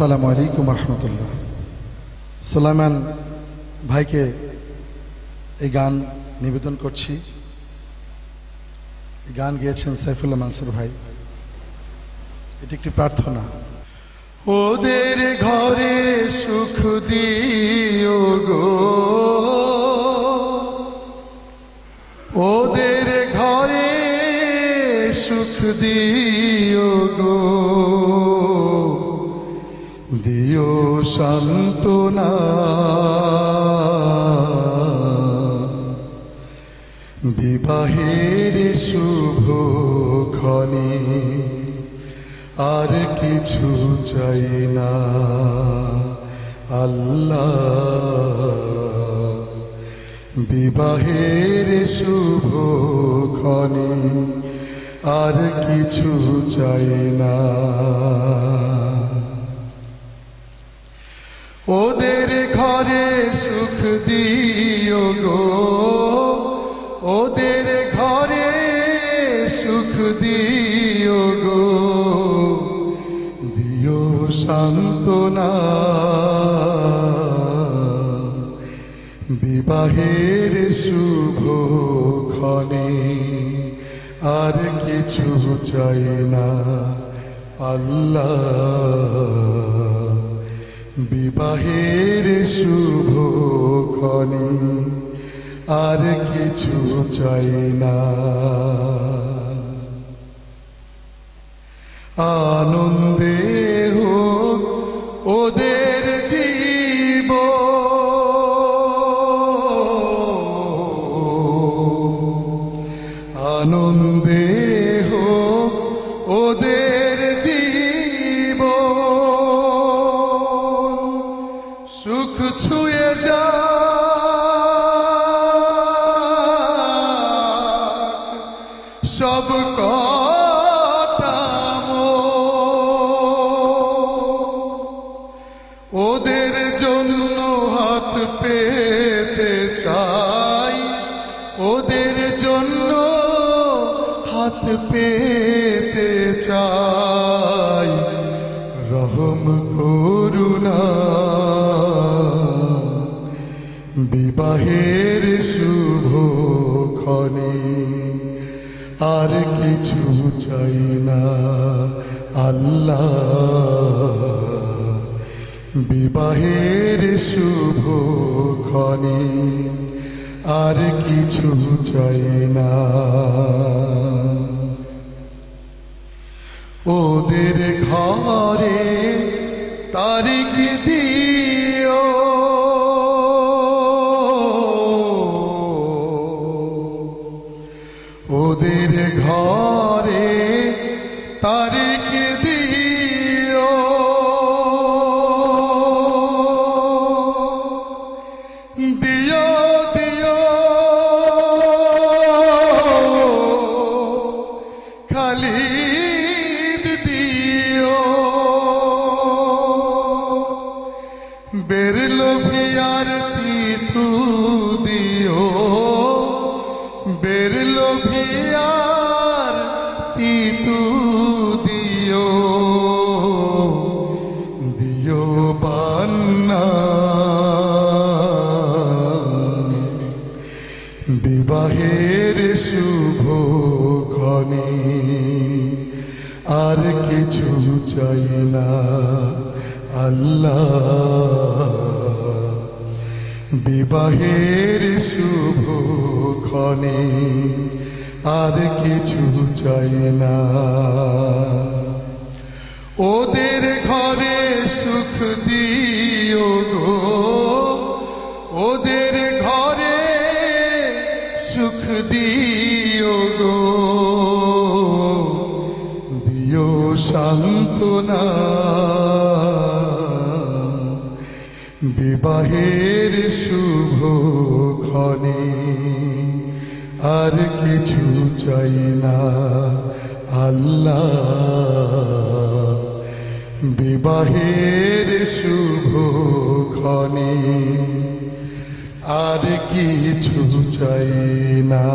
আসসালামু আলাইকুম রহমতুল্লাহ। সুলাইমান ভাইকে এই গান নিবেদন করছি। গান গিয়েছেন সাইফুল্লাহ মানসুর ভাই। এটি একটি প্রার্থনা। ওদের ঘরে সুখ দিও গো। ওদের ঘরে সুখ দিও গো। দিও সান্ত্বনা। বিবাহের শুভ ক্ষণে আর কিছু চাই না। আল্লাহ, বিবাহের শুভ ক্ষণে আর কিছু চাই না। ওদের ঘরে সুখ দিও গো। ওদের ঘরে সুখ দিও গো। দিও সান্ত্বনা। বিবাহের শুভ ক্ষণে আর কিছু চাই না। আল্লাহ বিবাহের শুভ ক্ষণে আর কিছু চাই না। সব ওদের জন্য হাত পেতে চাই। ওদের জন্য হাত পেতে চাই। রহম করুণা বিবাহের আর কিছু চাই না। আল্লাহ, বিবাহের শুভ ক্ষণে আর কিছু চাই না। ওদের ঘরে তারিখ দিও ওদের ঘরে তারিখ দিও। দিও দিও। খালিদ আর কিছু চাই না। আল্লাহ বিবাহের শুভ ক্ষণে আর কিছু চাই না। ওদের সান্ত্বনা। বিবাহের শুভ ক্ষণে আর কিছু চাই না। আল্লাহ, বিবাহের শুভ ক্ষণে আর কিছু চাই না।